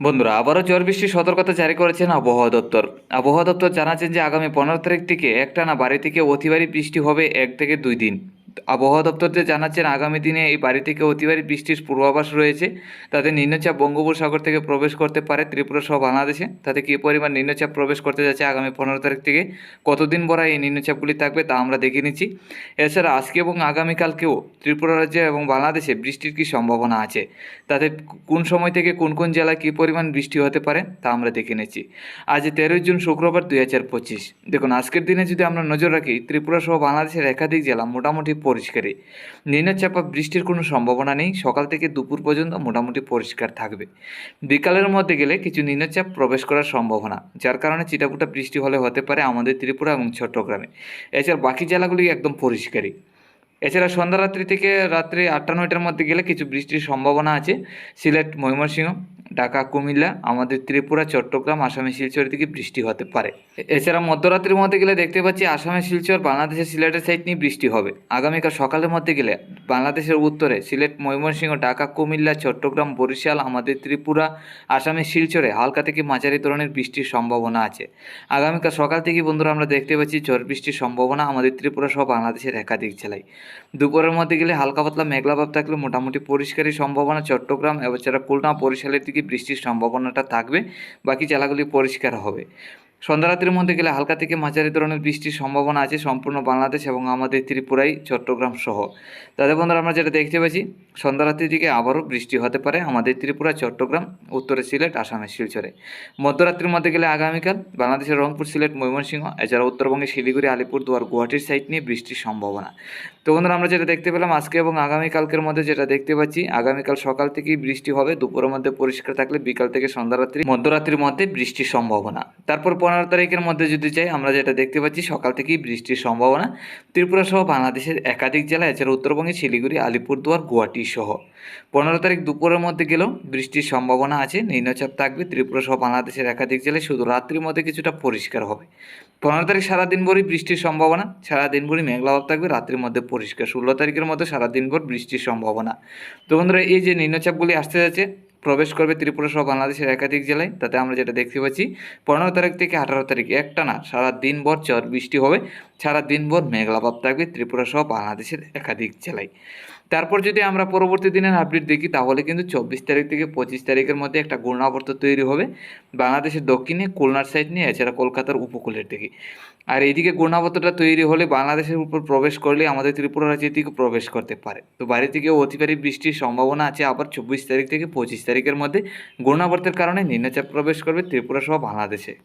বন্ধুরা, আবারও ঝড় বৃষ্টির সতর্কতা জারি করেছেন আবহাওয়া দপ্তর। আবহাওয়া দপ্তর জানাচ্ছেন যে, আগামী পনেরো তারিখ থেকে একটানা বাড়ি থেকে অতিবারী বৃষ্টি হবে এক থেকে দুই দিন। আবহাওয়া দপ্তর জানাচ্ছেন, আগামী দিনে এই বাড়ি থেকে অতিবারী বৃষ্টির পূর্বাভাস রয়েছে। তাতে নিম্নচাপ বঙ্গোপসাগর থেকে প্রবেশ করতে পারে, ত্রিপুরা সহ বাংলাদেশে। তাতে কী পরিমাণ নিম্নচাপ প্রবেশ করতে যাচ্ছে আগামী পনেরো তারিখ থেকে? কতদিন বড় এই নিম্নচাপগুলি থাকবে তা আমরা দেখে নিচ্ছি। এছাড়া আজকে এবং আগামীকালকেও ত্রিপুরা রাজ্যে এবং বাংলাদেশে বৃষ্টির কী সম্ভাবনা আছে? তাতে কোন সময় থেকে কোন কোন জেলায় কী পরিমাণ বৃষ্টি হতে পারে তা আমরা দেখে নিচ্ছি। আজ তেরোই জুন, শুক্রবার দুই হাজার পঁচিশ। দেখুন, আজকের দিনে যদি আমরা নজর রাখি, ত্রিপুরা সহ বাংলাদেশের একাধিক জেলা মোটামুটি পরিষ্কারই। নিম্নচাপা বৃষ্টির কোনো সম্ভাবনা নেই, সকাল থেকে দুপুর পর্যন্ত মোটামুটি পরিষ্কার থাকবে। বিকালের মধ্যে গেলে কিছু নিম্নচাপ প্রবেশ করার সম্ভাবনা, যার কারণে চিটাপুটা বৃষ্টি হলে হতে পারে আমাদের ত্রিপুরা এবং চট্টগ্রামে। এছাড়া বাকি জেলাগুলি একদম পরিষ্কারই। এছাড়া সন্ধ্যা রাত্রি থেকে রাত্রি আটটা নয়টার মধ্যে গেলে কিছু বৃষ্টির সম্ভাবনা আছে, সিলেট, ময়মনসিংহ ঢাকা, কুমিল্লা, আমাদের ত্রিপুরা, চট্টগ্রাম, আসামে শিলচর দিকে বৃষ্টি হতে পারে। এছাড়া মধ্যরাত্রির মধ্যে গেলে দেখতে পাচ্ছি আসামে শিলচর, বাংলাদেশের সিলেটের সাইড নিয়ে বৃষ্টি হবে। আগামীকাল সকালের মধ্যে গেলে বাংলাদেশের উত্তরে সিলেট, ময়মনসিংহ, ঢাকা, কুমিল্লা, চট্টগ্রাম, বরিশাল, আমাদের ত্রিপুরা আসামের শিলচরে হালকা থেকে মাঝারি ধরনের বৃষ্টির সম্ভাবনা আছে। আগামীকাল সকাল থেকে বন্ধুরা আমরা দেখতে পাচ্ছি ঝড় বৃষ্টির সম্ভাবনা আমাদের ত্রিপুরা সহ বাংলাদেশের একাধিক জেলায়। দুপুরের মধ্যে গেলে হালকা পাতলা মেঘলা ভাব থাকলে মোটামুটি পরিষ্কারই সম্ভাবনা চট্টগ্রাম, এছাড়া খুলনা, বরিশালের দিকে বৃষ্টির সম্ভাবনাটা থাকবে, বাকি জেলাগুলি পরিষ্কার হবে। সন্ধ্যা রাত্রির মধ্যে গেলে হালকা থেকে মাঝারি ধরনের বৃষ্টির সম্ভাবনা আছে সম্পূর্ণ বাংলাদেশ এবং আমাদের ত্রিপুরাই চট্টগ্রাম সহ। তাদের বন্ধুরা, আমরা যেটা দেখতে পাচ্ছি, সন্ধ্যা রাত্রির দিকে আবারও বৃষ্টি হতে পারে আমাদের ত্রিপুরা, চট্টগ্রাম, উত্তরে সিলেট আসামের শিলচরে। মধ্যরাত্রির মধ্যে গেলে আগামীকাল বাংলাদেশের রংপুর, সিলেট, ময়মনসিংহ, এছাড়া উত্তরবঙ্গে শিলিগুড়ি, আলিপুরদুয়ার, গুয়াহাটির সাইড নিয়ে বৃষ্টির সম্ভাবনা। তো বন্ধুরা, আমরা যেটা দেখতে পেলাম আজকে এবং আগামীকালকের মধ্যে যেটা দেখতে পাচ্ছি, আগামীকাল সকাল থেকেই বৃষ্টি হবে, দুপুরের মধ্যে পরিষ্কার থাকলে বিকাল থেকে সন্ধ্যা রাত্রি মধ্যরাত্রির মধ্যে বৃষ্টির সম্ভাবনা। তারপর পনেরো তারিখের মধ্যে যদি চাই আমরা যেটা দেখতে পাচ্ছি, সকাল থেকেই বৃষ্টির সম্ভাবনা। ত্রিপুরা সহ বাংলাদেশের একাধিক জেলা এছাড়া উত্তরবঙ্গে শিলিগুড়ি, আলিপুরদুয়ার গুয়াহাটি সহ পনেরো তারিখ দুপুরের মধ্যে গেলেও বৃষ্টির সম্ভাবনা আছে, নিম্নচাপ থাকবে। ত্রিপুরা সহ বাংলাদেশের একাধিক জেলায় শুধু রাত্রির মধ্যে কিছুটা পরিষ্কার হবে। পনেরো তারিখ সারাদিন ভরই বৃষ্টির সম্ভাবনা, সারাদিন ভরই মেঘলা ভাব থাকবে, রাত্রির মধ্যে পরিষ্কার। ষোলো তারিখের মধ্যে সারাদিন ভর বৃষ্টির সম্ভাবনা। তো বন্ধুরা, এই যে নিম্নচাপগুলি আসতে যাচ্ছে, প্রবেশ করবে ত্রিপুরা সহ বাংলাদেশের একাধিক জেলায়। তাতে আমরা যেটা দেখতে পাচ্ছি, পনেরো তারিখ থেকে আঠারো তারিখ একটা না সারা দিনভর চর বৃষ্টি হবে। সারা দিনভর মেঘলা ভাব থাকবে, ত্রিপুরা সহ বাংলাদেশের একাধিক জেলায়। তারপর যদি আমরা পরবর্তী দিনের আপডেট দেখি, তাহলে কিন্তু চব্বিশ তারিখ থেকে পঁচিশ তারিখের মধ্যে একটা ঘূর্ণাবর্ত তৈরি হবে বাংলাদেশের দক্ষিণে, খুলনার সাইড নিয়ে, এছাড়া কলকাতার উপকূলের দিকে। আর এইদিকে ঘূর্ণাবর্তটা তৈরি হলে বাংলাদেশের উপর প্রবেশ করলে আমাদের ত্রিপুরা রাজ্যের দিকে প্রবেশ করতে পারে। তো বাইরে থেকেও অতিবারী বৃষ্টির সম্ভাবনা আছে, আবার চব্বিশ তারিখ থেকে পঁচিশ তারিখের মধ্যে ঘূর্ণাবর্তের কারণে নিম্নচাপ প্রবেশ করবে ত্রিপুরা সহ বাংলাদেশে।